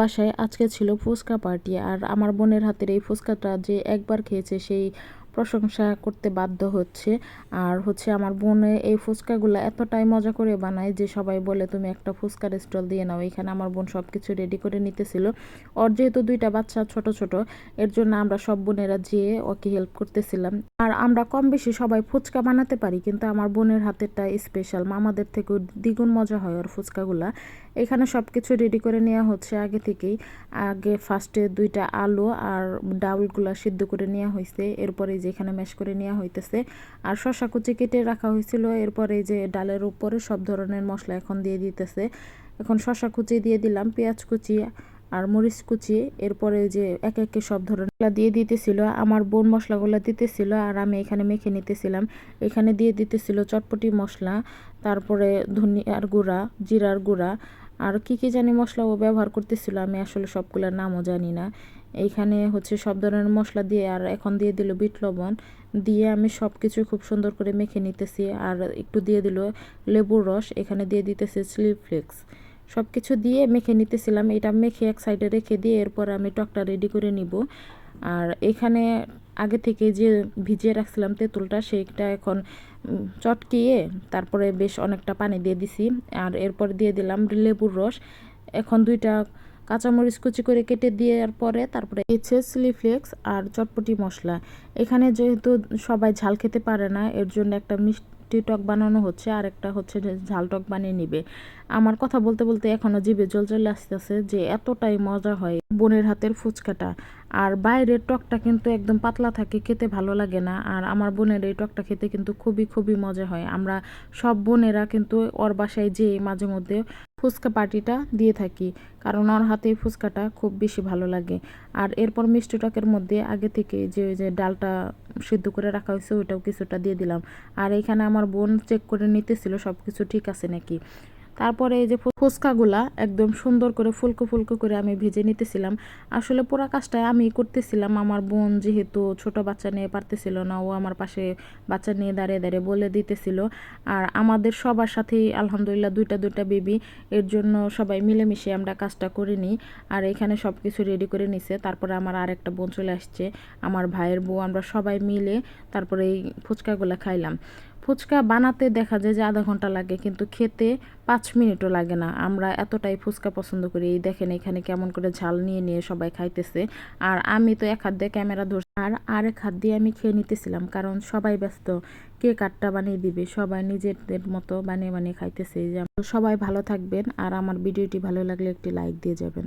বাসায় আজকে ছিল ফুচকা পার্টি আর আমার বোনের হাতের এই ফুচকাটা যে একবার খেয়েছে সেই প্রশংসা করতে বাধ্য হচ্ছে। আর হচ্ছে আমার বোনে এই ফুচকাগুলো এতটাই মজা করে বানায় যে সবাই বলে, তুমি একটা ফুচকার স্টল দিয়ে নাও। এখানে আমার বোন সব কিছু রেডি করে নিতেছিল। ওর যেহেতু দুইটা বাচ্চা ছোট ছোট, এর জন্য আমরা সব বোনেরা যেয়ে ওকে হেল্প করতেছিলাম। আর আমরা কম বেশি সবাই ফুচকা বানাতে পারি, কিন্তু আমার বোনের হাতেরটা স্পেশাল মামাদের থেকেও দ্বিগুণ মজা হয় ওর ফুচকাগুলা। এখানে সব কিছু রেডি করে নেওয়া হচ্ছে আগে থেকেই। আগে ফার্স্টে দুইটা আলু আর ডাউলগুলা সিদ্ধ করে নেওয়া হয়েছে এরপরে যে এখানে ম্যাশ করে নেওয়া হইতেছে। আর শশা কুচি কেটে রাখা হয়েছিল এরপরে যে ডালের উপরে সব ধরনের মশলা এখন দিয়ে দিতেছে। এখন শশা কুচি দিয়ে দিলাম, পেঁয়াজ কুচি আর মরিচ কুচি। এরপরে যে এক একে সব ধরনের দিয়ে দিতেছিল। আমার বোন মশলাগুলো দিতেছিল আর আমি এখানে মেখে নিতেছিলাম। এখানে দিয়ে দিতেছিল চটপটি মশলা, তারপরে ধনিয়ার গুঁড়া, জিরার গুঁড়া আর কি কি জানি মশলা ও ব্যবহার করতেছিল, আমি আসলে সবগুলোর নামও জানি না। এইখানে হচ্ছে সব ধরনের মশলা দিয়ে, আর এখন দিয়ে দিল বিট লবণ। দিয়ে আমি সব কিছু খুব সুন্দর করে মেখে নিতেছি, আর একটু দিয়ে দিল লেবুর রস, এখানে দিয়ে দিতেছে চিলি ফ্লেক্স। সব কিছু দিয়ে মেখে নিতেছিলাম, এটা মেখে এক সাইডে রেখে দিয়ে এরপর আমি টকটা রেডি করে নিব। আর এখানে আগে থেকে যে ভিজিয়ে রাখছিলাম তেঁতুলটা, সেইটা এখন চটকিয়ে তারপরে বেশ অনেকটা পানি দিয়ে দিছি। আর এরপর দিয়ে দিলাম লেবুর রস। এখন দুইটা কাঁচামরিচ কুচি করে কেটে দেওয়ার পরে তারপরে এছে চিলি ফ্লেক্স আর চটপটি মশলা। এখানে যেহেতু সবাই ঝাল খেতে পারে না, এর জন্য একটা মিষ্টি টক বানানো হচ্ছে আর একটা হচ্ছে ঝাল টক বানিয়ে নিবে। আমার কথা বলতে বলতে এখনও জিভে জল চলে আসতেছে যে এতটাই মজা হয়। বোনের হাতের ফুচকাটা। আর বাইরের টকটা কিন্তু একদম পাতলা থাকে, খেতে ভালো লাগে না। আর আমার বোনের এই টকটা খেতে কিন্তু খুবই খুবই মজা হয়। আমরা সব বোনেরা কিন্তু ওর বাসায় যেয়ে মাঝে মধ্যে ফুচকা পার্টিটা দিয়ে থাকি, কারণ ওর হাতে ফুচকাটা খুব বেশি ভালো লাগে। আর এরপর মিষ্টি টকের মধ্যে আগে থেকে যে যে ডালটা সিদ্ধ করে রাখা হয়েছে, ওইটাও কিছুটা দিয়ে দিলাম। আর এখানে আমার বোন চেক করে নিতেছিল সব কিছু ঠিক আছে নাকি? তারপরে এই যে ফুচকাগুলা একদম সুন্দর করে ফুলকো ফুলকো করে আমি ভেজে নিতেছিলাম। আসলে পুরো কাজটা আমি করতেছিলাম। আমার বোন যেহেতু ছোট বাচ্চা নিয়ে পারতেছিল না, ও আমার পাশে বাচ্চা নিয়ে দাঁড়িয়ে দাঁড়িয়ে বলে দিতেছিল। আর আমাদের সবার সাথেই আলহামদুলিল্লাহ দুইটা দুইটা বেবি, এর জন্য সবাই মিলেমিশে আমরা কাজটা করে নিই। আর এখানে সব কিছু রেডি করে নিছে। তারপরে আমার আরেকটা বোন চলে আসছে। আমার ভাইয়ের বউ, আমরা সবাই মিলে তারপরে এই ফুচকাগুলো খাইলাম। ফুচকা বানাতে দেখা যায় যে আধা ঘণ্টা লাগে, কিন্তু খেতে পাঁচ মিনিটও লাগে না। আমরা এতটাই ফুচকা পছন্দ করি। এই দেখেন এখানে কেমন করে ঝাল নিয়ে নিয়ে সবাই খাইতেছে। আর আমি তো এক হাত দিয়ে ক্যামেরা ধরছি আর আরেক হাত দিয়ে আমি খেয়ে নিতেছিলাম, কারণ সবাই ব্যস্ত। কে কাঠটা বানিয়ে দিবে? সবাই নিজেদের মতো বানিয়ে বানিয়ে খাইতেছে। সবাই ভালো থাকবেন, আর আমার ভিডিওটি ভালো লাগলে একটি লাইক দিয়ে যাবেন।